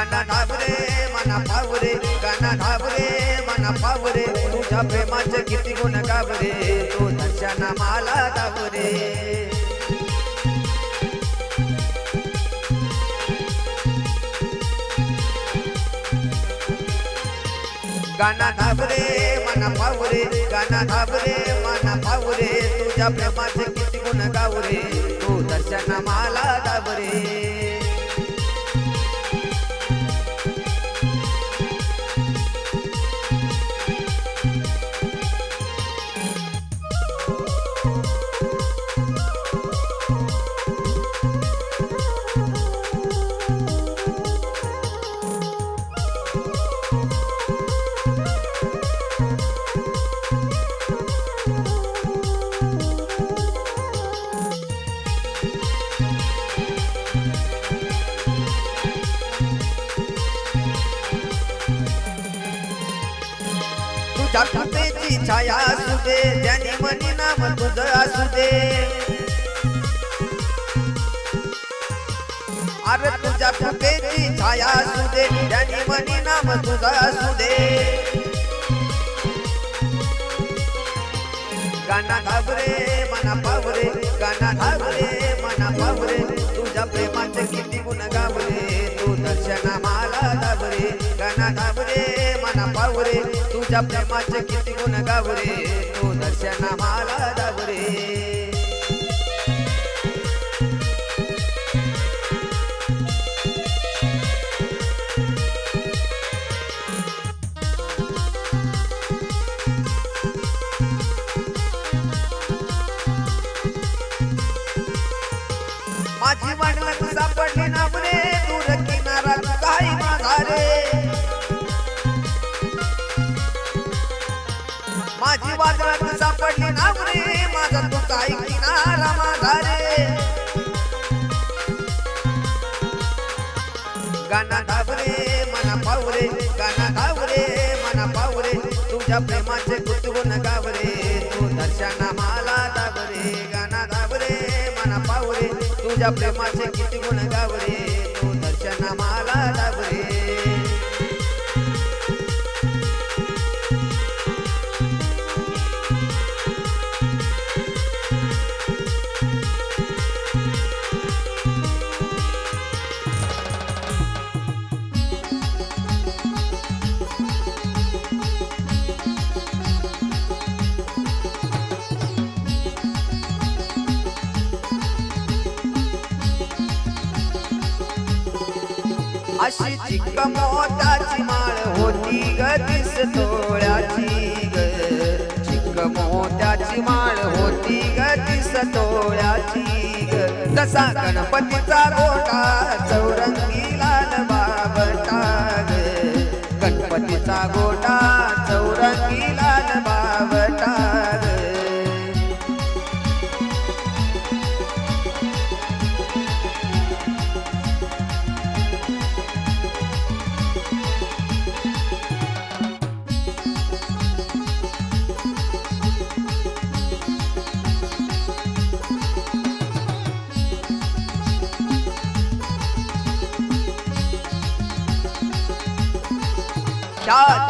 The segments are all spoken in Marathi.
गाना धाबरे मना पावरे गाना धाबरे मना पावरे तुझ्या प्रेमाचे किती गुण गाबरे तो दर्शना मला धाबरे गाना धाबरे मना पावरे गाना धाबरे मना पावरे तुझ्या प्रेमाचे किती गुण गावरे तो दर्शना मला धाबरे तुझ्या कृपेची छाया असू दे त्याने मनी नाम तुझ असू दे. अरे तुझ्या कृपेची छाया असू दे त्याने मनी नाम तुझ असू दे. गाना घाबरे मना पावरे गाना घाबरे. तुझ्या प्रेमाचे किती गुण गावरे हो तू दर्शना मला दावरे. माझी वाट तू सापडली माझी सापडली ना रे माझा तू काही किनारा माझा रे. गाणा धावरे मना पावरे. गाणा धावरे मना पावरे. तुझ्या प्रेमाचे कुतुगुण गावरे. तू दर्शना मला दावरे. गाणा धावरे मना पावरे. तुझ्या प्रेमाचे किती गुण गावरे. अशी चिक्क मोत्याची माळ होती ग दिस तोळ्याची ग. चिक्क मोत्याची माळ होती ग दिस तोळ्याची ग. तसा गणपतीचा गोटा चौरंगी लाल बाबटा ग. गणपतीचा गोटा সাত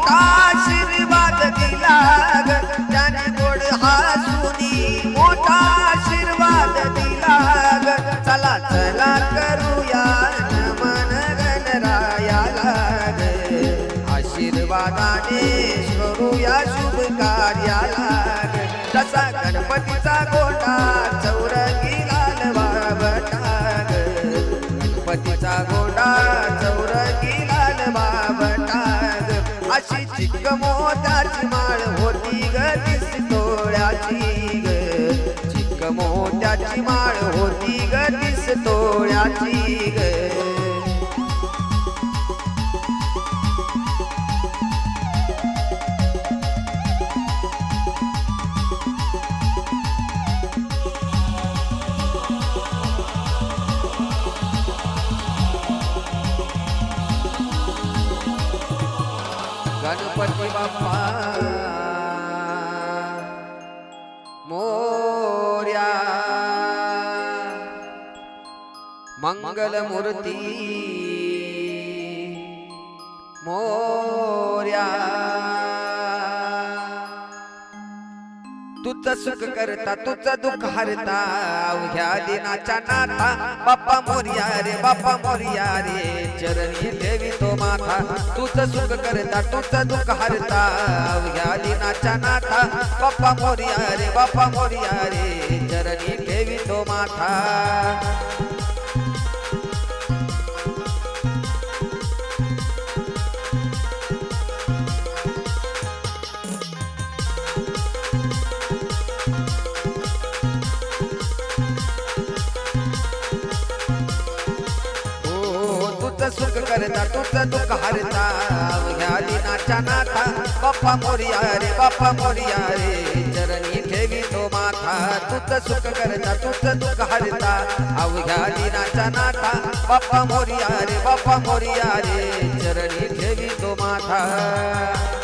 मोठा आशीर्वाद दिला ग. त्याने गोड हासुनी मोठा आशीर्वाद दिला ग. चला चला करूया नमन गणरायाला ग. आशीर्वादाने करूया शुभ कार्याला तीस ग. गणपती बाप्पा. मंगल मोर्या। तुझ सुख करता तुझ दुःख हरता अवघ्या दिनाच्या नाथा बाप्पा मोर्या रे बाप्पा मोर्या रे चरणी देवी तो माथा तुझ सुख करता तुझ दुःख हरता अवघ्या दिनाच्या नाथा बाप्पा मोर्या रे बाप्पा मोर्या रे चरणी देवी तो माथा। तुझ सुख करता तुझ दुःख हरता. अवघ्या नाचा नाथा बाप्पा मोरिया रे बाप्पा मोरिया रे. चरणी ठेवी तो माथा तुझ सुख करता तुझ दुःख हरता. अवघ्या नाचा नाथा बाप्पा मोरिया रे बाप्पा मोरिया रे. चरणी ठेवी तो माथा.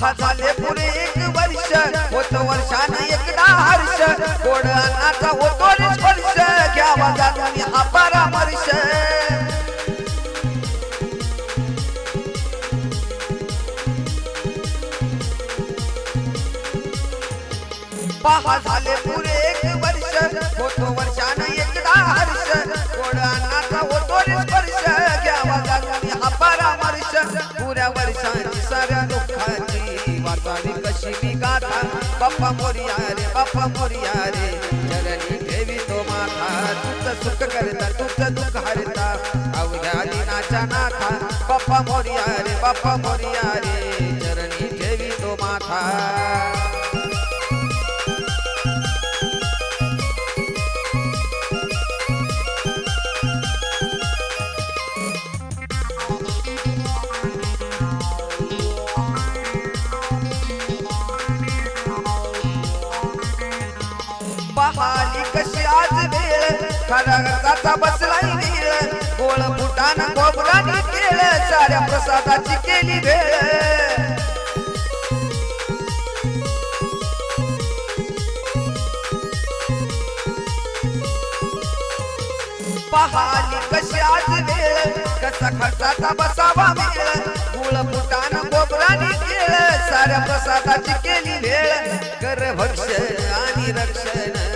पहा झाले पुरे एक वर्ष होत वर्षानं एकदा हर्ष. गोड अन्नाचा होतो स्पर्श घ्यावा जाणून हा परामर्श. पहा झाले पुरे एक वर्ष होतो वर्षानं एकदा हर्ष. गोड अन्नाचा होतो स्पर्श घ्यावा जाणून हा परामर्श. पुऱ्या वर्षाची साऱ्या दुःखाची वाचावी मी गाथा बाप्पा मोरिया रे बाप्पा मोरिया रे. चरणी ठेवी तो माथा तुझं सुख करता तुझं दुःख हरता. अवघ्या दिनाच्या नाथा बाप्पा मोरिया रे बाप्पा मोरिया रे. खरगताचा बसलाई वेळ गोळ फुटान गोबरानी केळ. साऱ्या प्रसादाची केली वेळ. पहाली कशी आज वेळ. कसा खर्चाचा बसावा वेळ. गुळ फुटान गोबरानी केळ. साऱ्या प्रसादाची केली वेळ. कर भक्षण आणि रक्षण.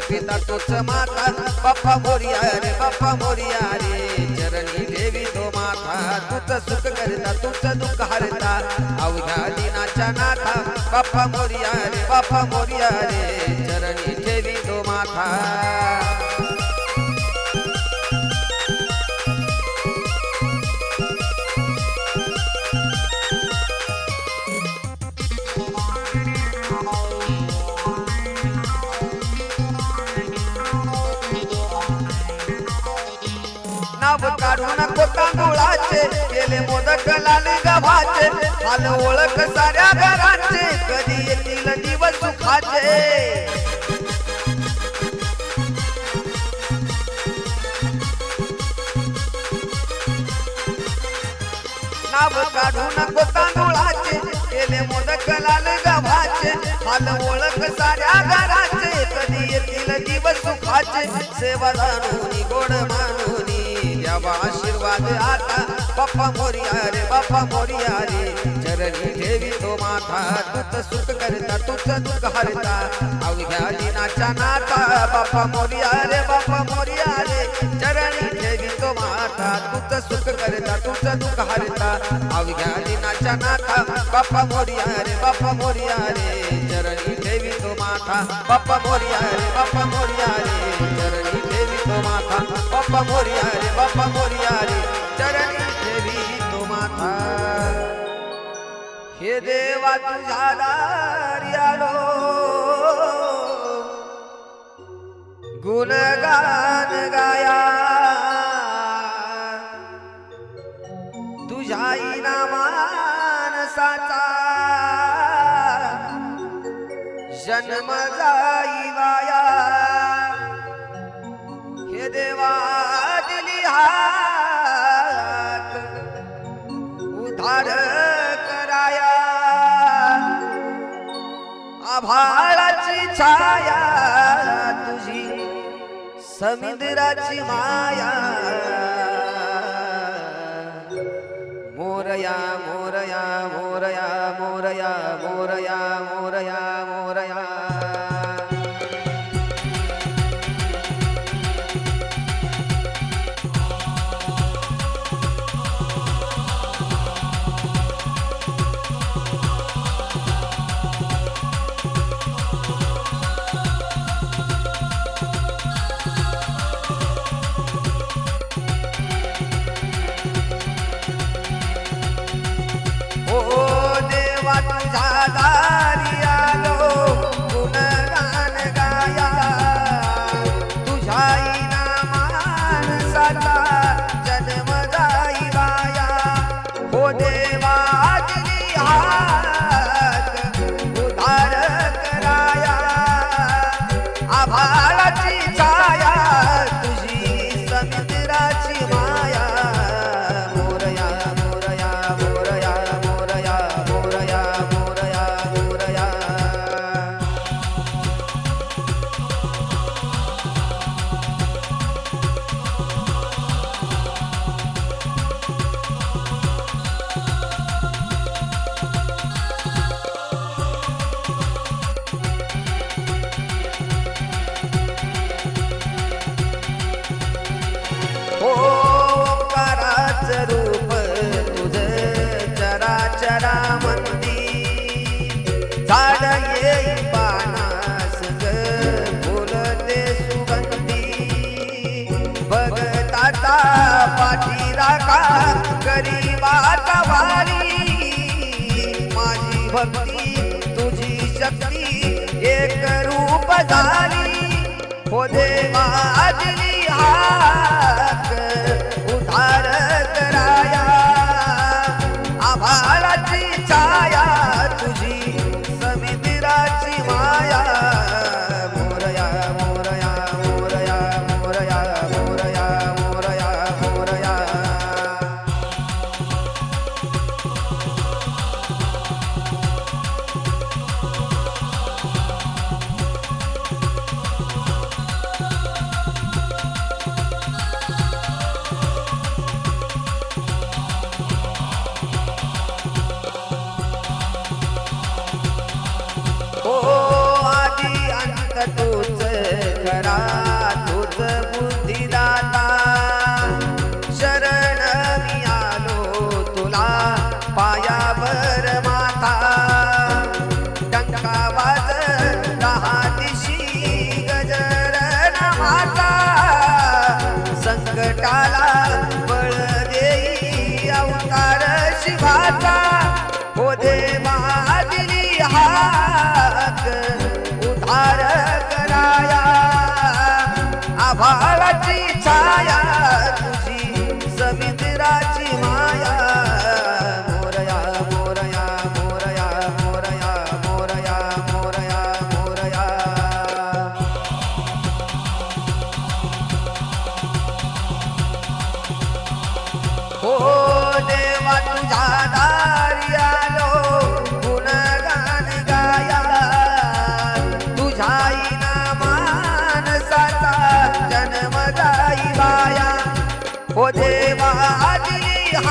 पिता तोच माता बाप्पा मोरिया रे बाप्पा मोरिया रे। चरणी देवी तो माथा तुझ सुख करता तुझ दुःख हरता। अवघ्या दिनाच्या नाथा बाप्पा मोरिया रे बाप्पा मोरिया रे। चरणी देवी तो माथा નામ કાઢું પોતાનું લાચે કેલે મોદક લાલ ગવાચે હાલ ઓળખ સારા ઘરાચે કદી એ દિલ દિવસ સુખાચે નામ કાઢું પોતાનું લાચે કેલે મોદક લાલ ગવાચે હાલ ઓળખ સારા ઘરાચે કદી એ દિલ દિવસ સુખાચે સેવા દાનું નિગોડ માનું द्यावा आशीर्वाद आता बाप्पा मोरिया रे बाप्पा मोरिया रे चरणी देवी तो माथा तुझ सुख करता तुझ दुःख हरता. अवघ्या दिनाच्या नाता बाप्पा मोरिया रे बाप्पा मोरिया रे चरणी देवी तो माथा तुझ सुख करता तुझ दुःख हरता. अवघ्या दिनाच्या नाता बाप्पा मोरिया रे बाप्पा मोरिया रे चरणी देवी तो माथा बाप्पा मोरिया रे बाप्पा मोरिया रे चरणी देवी तो माथा बाप्पा मोरिया रे हे देवा तुझ्या दारी आलो. गुणगान गाया. तुझ्या मानसाचा जन्म जाई वाया. हे देवा दिली आभाळाची छाया तुझी समुद्राची माया. मोरया मोरया मोर गरीबाचा वारी माझी भक्ती तुझी शक्ती एक रूप झाली. हो दे माझी would the